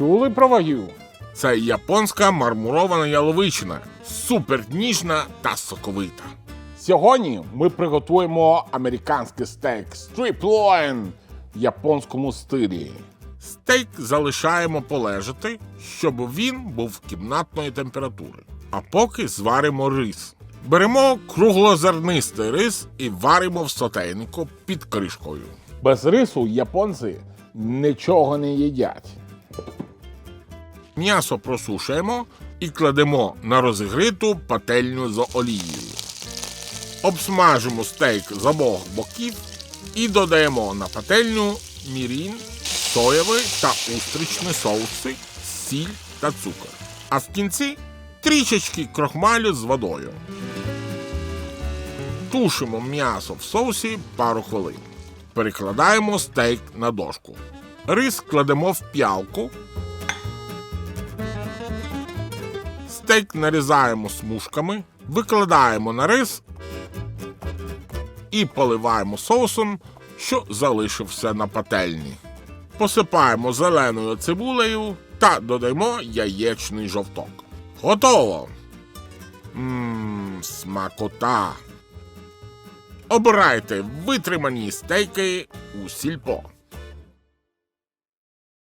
Чули про вагю? Це японська мармурована яловичина, супер ніжна та соковита. Сьогодні ми приготуємо американський стейк стріплоін в японському стилі. Стейк залишаємо полежати, щоб він був кімнатної температури. А поки зваримо рис. Беремо круглозернистий рис і варимо в сотейнику під кришкою. Без рису японці нічого не їдять. М'ясо просушуємо і кладемо на розігриту пательню з олією. Обсмажимо стейк з обох боків і додаємо на пательню мірін, соєвий та устричні соуси, сіль та цукор. А в кінці трішечки крохмалю з водою. Тушимо м'ясо в соусі пару хвилин. Перекладаємо стейк на дошку. Рис кладемо в п'ялку Стейк нарізаємо смужками, викладаємо на рис і поливаємо соусом, що залишився на пательні. Посипаємо зеленою цибулею та додаємо яєчний жовток. Готово! Мм, смакота. Обирайте витримані стейки у сільпо.